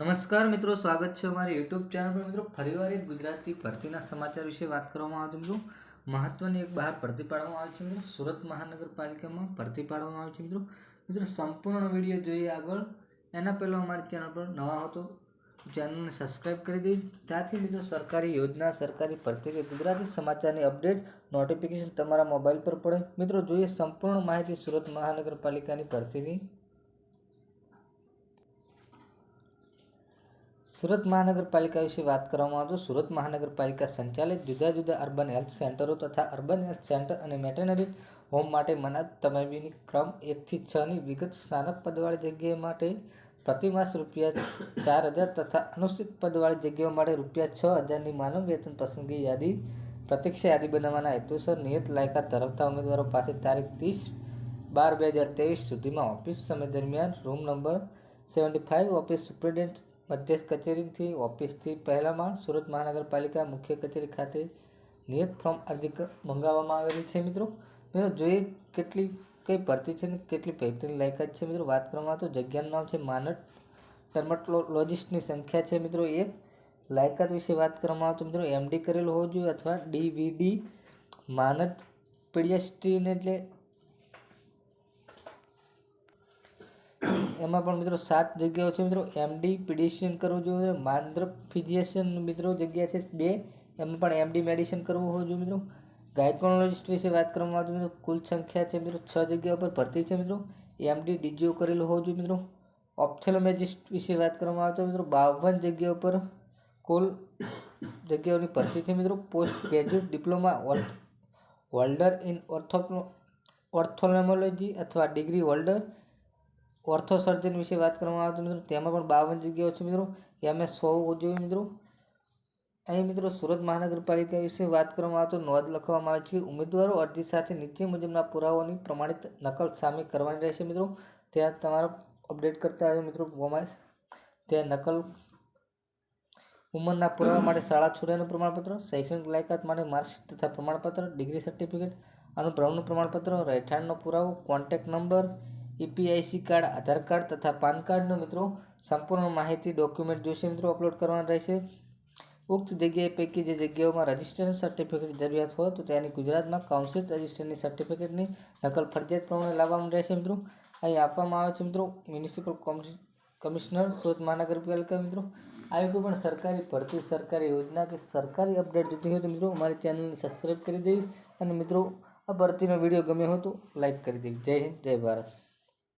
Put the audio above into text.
નમસ્કાર મિત્રો, સ્વાગત છે અમારી યુટ્યુબ ચેનલ પર. મિત્રો, ફરીવાર એક ગુજરાતી ભરતીના સમાચાર વિશે વાત કરવામાં આવે છે. મિત્રો, મહત્વની એક બહાર ભરતી પાડવામાં આવે છે. મિત્રો, સુરત મહાનગરપાલિકામાં ભરતી પાડવામાં આવે છે. મિત્રો મિત્રો, સંપૂર્ણ વીડિયો જોઈએ આગળ. એના પહેલાં અમારી ચેનલ પર નવા હો તો ચેનલને સબસ્ક્રાઈબ કરી દઈ ત્યાંથી મિત્રો, સરકારી યોજના, સરકારી ભરતી કે ગુજરાતી સમાચારની અપડેટ નોટિફિકેશન તમારા મોબાઈલ પર પડે. મિત્રો, જોઈએ સંપૂર્ણ માહિતી સુરત મહાનગરપાલિકાની ભરતીની. સુરત મહાનગરપાલિકા વિશે વાત કરવામાં આવતું સુરત મહાનગરપાલિકા સંચાલિત જુદા જુદા અર્બન હેલ્થ સેન્ટરો તથા અર્બન હેલ્થ સેન્ટર અને મેટરનરી હોમ માટે મનાત તબીબીની ક્રમ એકથી છની વિગત સ્નાતક પદવાળી જગ્યા માટે પ્રતિમાસ રૂપિયા ચાર હજાર તથા અનુસૂચિત પદવાળી જગ્યાઓ માટે રૂપિયા છ હજારની માનવ વેતન પસંદગી યાદી, પ્રતીક્ષા યાદી બનાવવાના હેતુસર નિયત લાયકાત ધરાવતા ઉમેદવારો પાસે તારીખ ત્રીસ બાર બે હજાર ત્રેવીસ સુધીમાં ઓફિસ સમય દરમિયાન room number seventy five office superintendent મધ્યસ્થ કચેરીથી ઓફિસથી પહેલા માળ સુરત મહાનગરપાલિકા મુખ્ય કચેરી ખાતે નિયત ફોર્મ અરજી મંગાવવામાં આવેલી છે મિત્રો. મિત્રો, જોઈએ કેટલી, કઈ ભરતી છે ને કેટલી ભરતીની લાયકાત છે મિત્રો? વાત કરવામાં તો જગ્યાનું નામ છે માનટ ડર્મટોલોજિસ્ટની સંખ્યા છે મિત્રો એક. લાયકાત વિશે વાત કરવામાં આવે તો મિત્રો એમડી કરેલું હોવું જોઈએ અથવા ડીવીડી માનદ પીડિયાસ્ટ્રીન એટલે એમાં પણ મિત્રો સાત જગ્યાઓ છે મિત્રો. એમડી પીડિશિયન કરવું જોઈએ. માંદ્ર ફિઝિશિયન મિત્રો જગ્યા છે બે. એમાં પણ એમડી મેડિસિન કરવું હોવું જોઈએ મિત્રો. ગાયકોનોલોજિસ્ટ વિશે વાત કરવામાં આવે મિત્રો કુલ સંખ્યા છે મિત્રો છ જગ્યા પર ભરતી છે મિત્રો. એમડી ડીજીઓ કરેલું હોવું જોઈએ મિત્રો. ઓપ્થેલોમેજિસ્ટ વિશે વાત કરવામાં આવે તો મિત્રો બાવન જગ્યા ઉપર કુલ જગ્યાઓની ભરતી છે મિત્રો. Post graduate diploma holder in ortho ophthalmology અથવા ડિગ્રી હોલ્ડર ઓર્થો સર્જન વિશે વાત કરવામાં આવે મિત્રો, તેમાં પણ બાવન જગ્યાઓ છે મિત્રો. એમાં સો જોઈએ મિત્રો. અહીં મિત્રો સુરત મહાનગરપાલિકા વિશે વાત કરવામાં આવે તો નોંધ લખવામાં આવે છે. ઉમેદવારો અરજી સાથે નીચે મુજબના પુરાવાઓની પ્રમાણિત નકલ સામે કરવાની રહેશે મિત્રો. ત્યાં તમારો અપડેટ કરતા આવ્યો મિત્રો મોબાઈલ ત્યાં નકલ ઉંમરના પુરાવા માટે શાળા છોડ્યાનું પ્રમાણપત્ર, શૈક્ષણિક લાયકાત માટે માર્કશીટ તથા પ્રમાણપત્ર, ડિગ્રી સર્ટિફિકેટ અનુભવનું પ્રમાણપત્ર, રહેઠાણનો પુરાવો, contact number EPIC card Aadhaar card તથા પાન કાર્ડનો મિત્રો સંપૂર્ણ માહિતી ડોક્યુમેન્ટ જોશે મિત્રો અપલોડ કરવાના રહેશે. ઉક્ત જગ્યાએ પૈકી જે જગ્યાઓમાં રજિસ્ટ્રેશન સર્ટિફિકેટ જરૂરિયાત હોય તો તેની ગુજરાતમાં કાઉન્સિલ રજિસ્ટ્રેશનની સર્ટિફિકેટની નકલ ફરજિયાત પ્રમાણે લાવવામાં રહેશે મિત્રો. અહીં આપવામાં આવે છે મિત્રો મ્યુનિસિપલ કમિશનર સુરત મહાનગરપાલિકા મિત્રો. આવી કોઈ પણ સરકારી, ભરતી સરકારી યોજના કે સરકારી અપડેટ જોતી હોય તો મિત્રો અમારી ચેનલને સબસ્ક્રાઈબ કરી દેવી. અને મિત્રો, આ ભરતીનો વીડિયો ગમ્યો હોય તો લાઈક કરી દેવી. જય હિન્દ, જય ભારત.